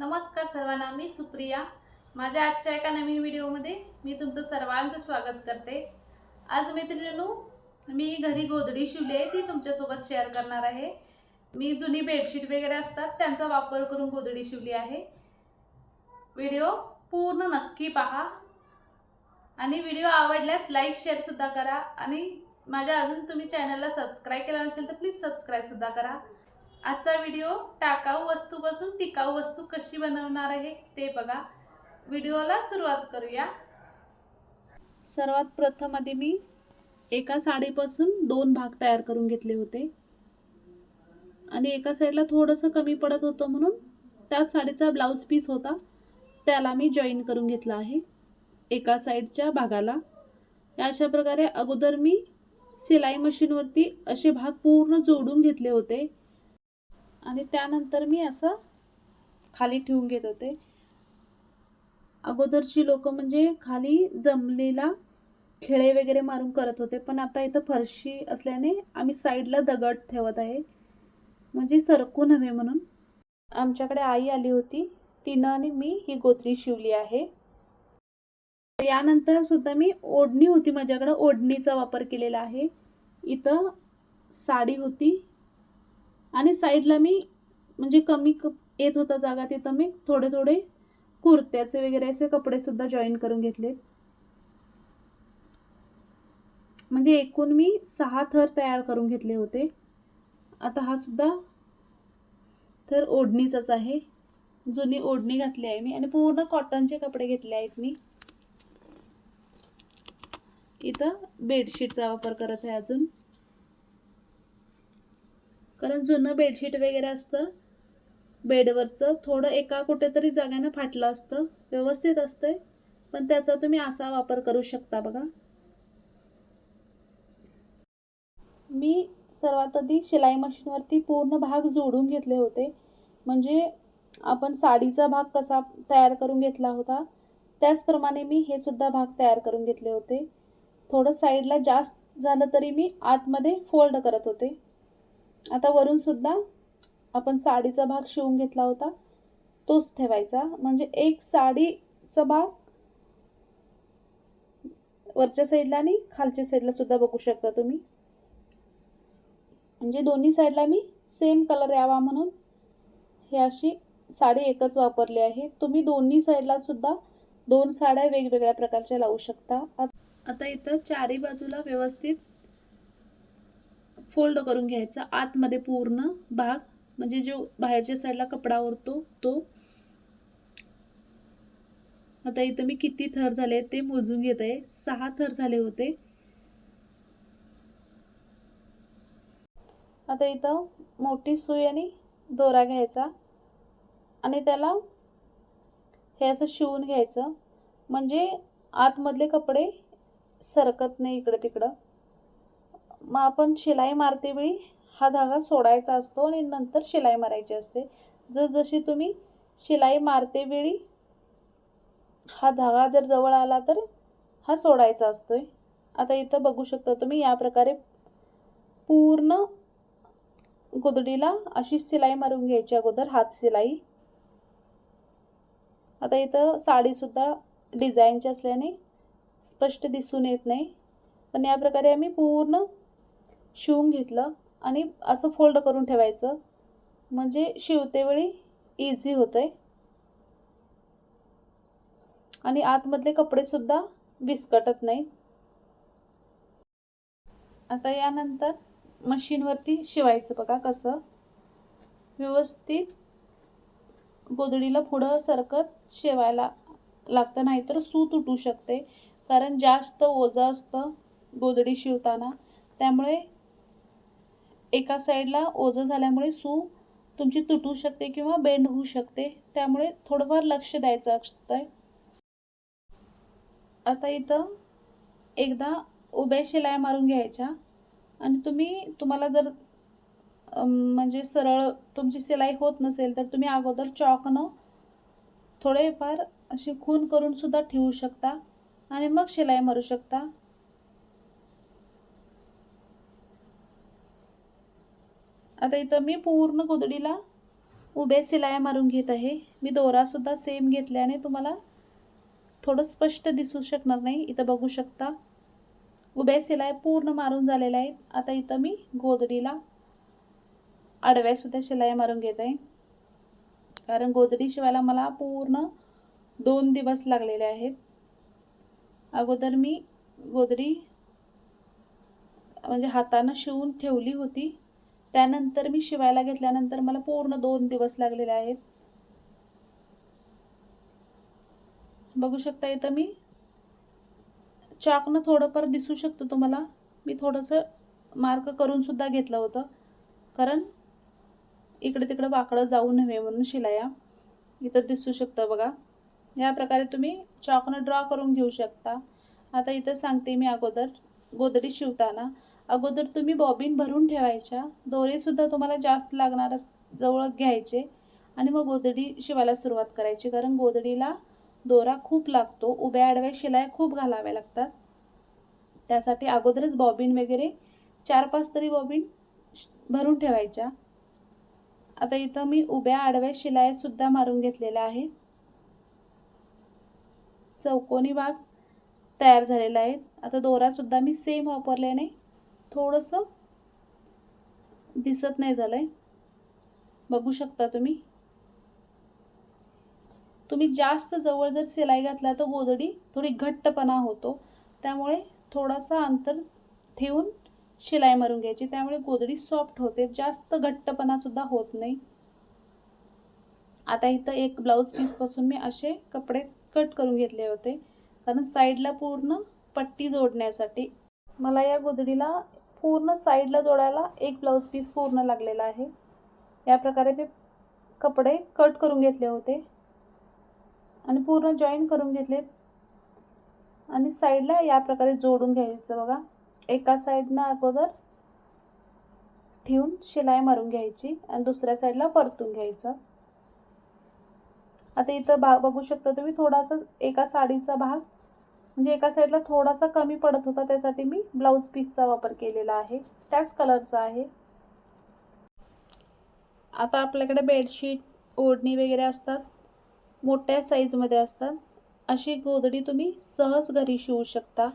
नमस्कार सर्वांना मी सुप्रिया. माझ्या आजच्या एका नवीन व्हिडिओमध्ये मी तुमचं सर्वांचं स्वागत करते. आज मैत्रिणींनो मी घरी गोधडी शिवली आहे ती तुमच्यासोबत शेअर करणार आहे. मी जुनी बेडशीट वगैरे असतात त्यांचा वापर करून गोधडी शिवली आहे. व्हिडिओ पूर्ण नक्की पहा. आणि व्हिडिओ आवडल्यास लाईक शेअरसुद्धा करा. आणि माझ्या अजून तुम्ही चॅनलला सबस्क्राईब केला नसेल तर प्लीज सबस्क्राईबसुद्धा करा. आजचा व्हिडिओ टाकाऊ वस्तूपासून टिकाऊ वस्तू कशी बनवणार आहे ते बघा. व्हिडिओला सुरुवात करूया. सर्वात प्रथम आधी मी एका साडीपासून दोन भाग तयार करून घेतले होते. आणि एका साईडला थोडंसं कमी पडत होतं म्हणून त्याच साडीचा ब्लाऊज पीस होता. त्याला मी जॉईन करून घेतला आहे. एका साईडच्या भागाला. अशा प्रकारे अगोदर मी सिलाई मशीनवरती असे भाग पूर्ण जोडून घेतले होते. आणि त्यानंतर मी असं खाली ठेवून घेत होते. अगोदरची लोक म्हणजे खाली जमलेला खेळे वगैरे मारून करत होते पण आता इथं फरशी असल्याने आम्ही साईडला दगड ठेवत आहे. म्हणजे सरकू नव्हे म्हणून. आमच्याकडे आई आली होती तिनं आणि मी ही गोत्री शिवली आहे. यानंतर सुद्धा मी ओढणी होती माझ्याकडं ओढणीचा वापर केलेला आहे. इथं साडी होती आणि साईडला मी म्हणजे कमी क येत होता जागा तिथं मी थोडे थोडे कुर्त्याचे वगैरे असे कपडेसुद्धा जॉईन करून घेतले म्हणजे एकूण मी सहा थर तयार करून घेतले होते. आता हा सुद्धा थर ओढणीचाच आहे. जुनी ओढणी घातली आहे मी आणि पूर्ण कॉटनचे कपडे घेतले आहेत मी. इथं बेडशीटचा वापर करत आहे अजून. कारण जुनं बेडशीट वगैरे असतं बेडवरचं थोडं एका कुठेतरी जाग्यानं फाटलं असतं व्यवस्थित असतंय पण त्याचा तुम्ही असा वापर करू शकता बघा. मी सर्वात आधी शिलाई मशीनवरती पूर्ण भाग जोडून घेतले होते. म्हणजे आपण साडीचा भाग कसा तयार करून घेतला होता त्याचप्रमाणे मी हे सुद्धा भाग तयार करून घेतले होते. थोडं साईडला जास्त झालं तरी मी आतमध्ये फोल्ड करत होते. आता वरून सुद्धा आपण साडीचा भाग शिवून घेतला होता. तोच ठेवायचा. म्हणजे एक साडीचा भाग वरच्या साईडला आणि खालच्या साईडला सुद्धा बघू शकता तुम्ही. म्हणजे दोन्ही साईडला मी सेम कलर यावा म्हणून हे अशी साडी एकच वापरली आहे. तुम्ही दोन्ही साईडला सुद्धा दोन साड्या वेगवेगळ्या प्रकारच्या लावू शकता. आता इथं चारी बाजूला व्यवस्थित फोल्ड करून घ्यायचा. आतमध्ये पूर्ण भाग म्हणजे जो बाहेरच्या साईडला कपडा उरतो तो. आता इथं मी किती थर झाले ते मोजून घेत आहे. सहा थर झाले होते. आता इथं मोठी सुई आणि दोरा घ्यायचा. आणि त्याला हे असं शिवून घ्यायचं. म्हणजे आतमधले कपडे सरकत नाही इकडं तिकडं. मग आपण शिलाई मारते वेळी हा धागा सोडायचा असतो आणि नंतर शिलाई मारायची असते. जर जशी तुम्ही शिलाई मारते वेळी हा धागा जर जवळ आला तर हा सोडायचा असतो आहे आता इथं बघू शकता तुम्ही या प्रकारे पूर्ण गोदडीला अशी शिलाई मारून घ्यायची अगोदर हात शिलाई. आता इथं साडीसुद्धा डिझाईनची असल्याने स्पष्ट दिसून येत नाही. पण या प्रकारे आम्ही पूर्ण शिवून घेतलं आणि असं फोल्ड करून ठेवायचं. म्हणजे शिवतेवेळी इझी होतं आहे आणि आतमधले कपडेसुद्धा विस्कटत नाहीत. आता यानंतर मशीनवरती शिवायचं बघा कसं. व्यवस्थित गोदडीला पुढं सरकत शिवायला लागतं नाहीतर सू तुटू शकते. कारण जास्त ओझं असतं गोदडी शिवताना. त्यामुळे एका साईडला ओझं झाल्यामुळे सू तुमची तुटू शकते किंवा बेंड होऊ शकते. त्यामुळे थोडंफार लक्ष द्यायचं असतं आता इथं एकदा उभ्या शिलाई मारून घ्यायच्या. आणि तुम्ही तुम्हाला जर म्हणजे सरळ तुमची सिलाई होत नसेल तर तुम्ही अगोदर चॉकनं थोडेफार अशी खून करून सुद्धा ठेवू शकता. आणि मग शिलाई मारू शकता. आता इथं मी पूर्ण गोदडीला उभ्या शिलाया मारून घेत आहे. मी दोरासुद्धा सेम घेतल्याने तुम्हाला थोडं स्पष्ट दिसू शकणार नाही. इथं बघू शकता. उभ्या शिलाया पूर्ण मारून झालेल्या आहेत. आता इथं मी गोदडीला आडव्यासुद्धा शिलाया मारून घेत आहे. कारण गोदडी शिवायला मला पूर्ण दोन दिवस लागलेले आहेत. अगोदर मी गोदडी म्हणजे हातानं शिवून ठेवली होती. त्यानंतर मी शिवायला घेतल्यानंतर मला पूर्ण दोन दिवस लागलेले आहेत. बघू शकता इथं मी. चाकनं थोडंफार दिसू शकतं तुम्हाला. मी थोडंसं मार्क करून सुद्धा घेतलं होतं. कारण इकडे तिकडं वाकडं जाऊ नये म्हणून शिलाया. इथं दिसू शकतं बघा. या प्रकारे तुम्ही चॉकनं ड्रॉ करून घेऊ शकता. आता इथं सांगते मी अगोदर. गोदडी शिवताना. अगोदर तुम्ही बॉबिन भरून ठेवायच्या. दोरेसुद्धा तुम्हाला जास्त लागणार जवळ घ्यायचे. आणि मग गोदडी शिवायला सुरुवात करायची. कारण गोदडीला दोरा खूप लागतो. उभ्या आडव्या शिलाया खूप घालाव्या लागतात. त्यासाठी अगोदरच बॉबिन वगैरे चार पाच तरी बॉबिन भरून ठेवायच्या. आता इथं मी उभ्या आडव्या शिलायासुद्धा मारून घेतलेल्या आहे चौकोनी भाग तयार झालेला आहे. आता दोरासुद्धा मी सेम वापरल्याने थोडंसं दिसत नाही झालं आहे बघू शकता तुम्ही. तुम्ही जास्त जवळ जर शिलाई घातला तर गोदडी थोडी घट्टपणा होतो. त्यामुळे थोडासा अंतर ठेवून शिलाई मारून घ्यायची. त्यामुळे गोदडी सॉफ्ट होते. जास्त घट्टपणासुद्धा होत नाही. आता इथं एक ब्लाऊज पीसपासून मी असे कपडे कट करून घेतले होते. कारण साईडला पूर्ण पट्टी जोडण्यासाठी. मला या गोदडीला पूर्ण साईडला जोडायला एक ब्लाऊज पीस पूर्ण लागलेला आहे. या प्रकारे मी कपडे कट करून घेतले होते. आणि पूर्ण जॉईन करून घेतले आणि साईडला या प्रकारे जोडून घ्यायचं बघा. एका साईडनं अगोदर ठेवून शिलाई मारून घ्यायची आणि दुसऱ्या साईडला परतून घ्यायचं. आता इथं भाग बघू शकता तुम्ही थोडासा एका साडीचा भाग म्हणजे एका साईडला थोडासा कमी पडत होता त्यासाठी मी ब्लाऊज पीसचा वापर केलेला आहे. त्याच कलरचा आहे. आता आपल्याकडे बेडशीट ओढणी वगैरे असतात. मोठ्या साईजमध्ये असतात. अशी गोदडी तुम्ही सहज घरी शिवू शकता.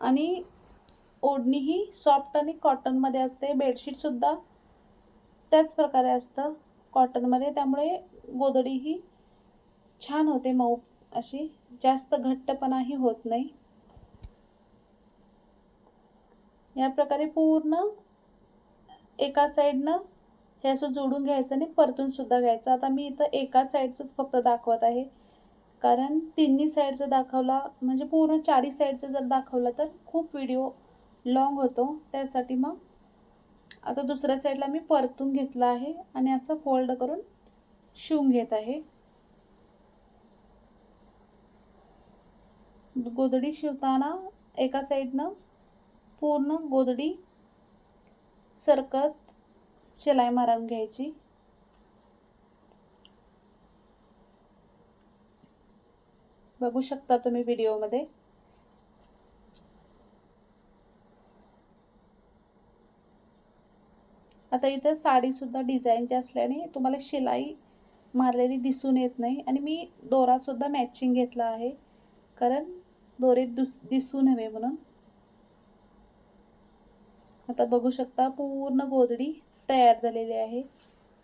आणि ओढणी ही सॉफ्ट आणि कॉटनमध्ये असते. बेडशीटसुद्धा त्याच प्रकारे असतं कॉटनमध्ये त्यामुळे गोदडी ही छान होते मऊ. अशी जास्त घट्टपणाही होत नाही. या प्रकारे पूर्ण एका साईडनं हे असं जोडून घ्यायचं आणि परतून सुद्धा घ्यायचं. आता मी इथं एका साईडचंच फक्त दाखवत आहे. कारण तिन्ही साईडचं दाखवला म्हणजे पूर्ण चारी साईडचं जर दाखवलं तर खूप व्हिडिओ लॉंग होतो. त्यासाठी मग आता दुसऱ्या साईडला मी परतून घेतला आहे आणि असं फोल्ड करून शिवून घेत आहे. गोदडी शिवताना एका साईडनं पूर्ण गोदडी सरकत शिलाई मारून घ्यायची. बघू शकता तुम्ही व्हिडिओमध्ये. आता इथं साडीसुद्धा डिझाईनची असल्याने तुम्हाला शिलाई मारलेली दिसून येत नाही. आणि मी दोरासुद्धा मॅचिंग घेतला आहे. कारण दोरे दुस दिसू नव्हे म्हणून. आता बघू शकता पूर्ण गोदडी तयार झालेली आहे.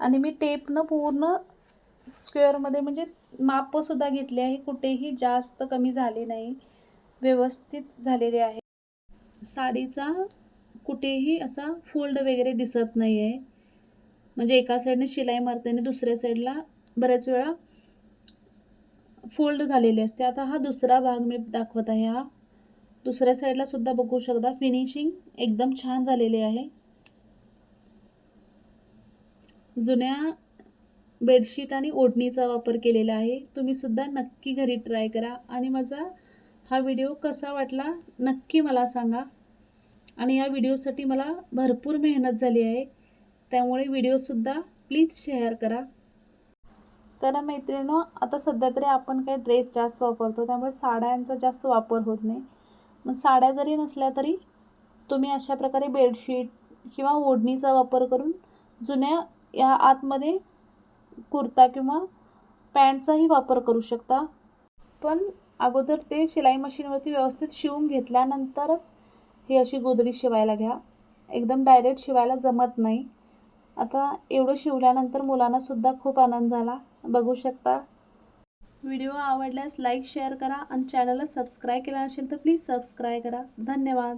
आणि मी टेपनं पूर्ण स्क्वेअरमध्ये म्हणजे मापसुद्धा घेतले आहे. कुठेही जास्त कमी झाले नाही. व्यवस्थित झालेले आहे. साडीचा कुठेही असा फोल्ड वगैरे दिसत नाही आहे म्हणजे एका साईडने शिलाई मारते आणि दुसऱ्या साईडला बऱ्याच वेळा फोल्ड झालेले असते. आता हा दुसरा भाग मी दाखवत आहे. हा दुसऱ्या साईडला सुद्धा बघू शकता. फिनिशिंग एकदम छान झालेली आहे. जुन्या बेडशीट आणि ओढणीचा वापर केलेला आहे. तुम्ही सुद्धा नक्की घरी ट्राय करा. आणि माझा हा व्हिडिओ कसा वाटला नक्की मला सांगा. आणि या व्हिडिओसाठी मला भरपूर मेहनत झाली आहे. त्यामुळे व्हिडिओसुद्धा प्लीज शेअर करा. तर मैत्रिणं आता सध्या तरी आपण काही ड्रेस जास्त वापरतो त्यामुळे साड्यांचा जास्त वापर होत नाही. मग साड्या जरी नसल्या तरी तुम्ही अशा प्रकारे बेडशीट किंवा ओढणीचा वापर करून जुन्या या आतमध्ये कुर्ता किंवा पॅन्टचाही वापर करू शकता. पण अगोदर ते शिलाई मशीनवरती व्यवस्थित शिवून घेतल्यानंतरच ही अशी गोदडी शिवायला घ्या. एकदम डायरेक्ट शिवायला जमत नाही. आता एवढं शिवल्यानंतर मुलांनासुद्धा खूप आनंद झाला. बघू शकता. व्हिडिओ आवडल्यास लाईक शेअर करा आणि चॅनलला सबस्क्राईब केला नसेल तर प्लीज सबस्क्राईब करा. धन्यवाद.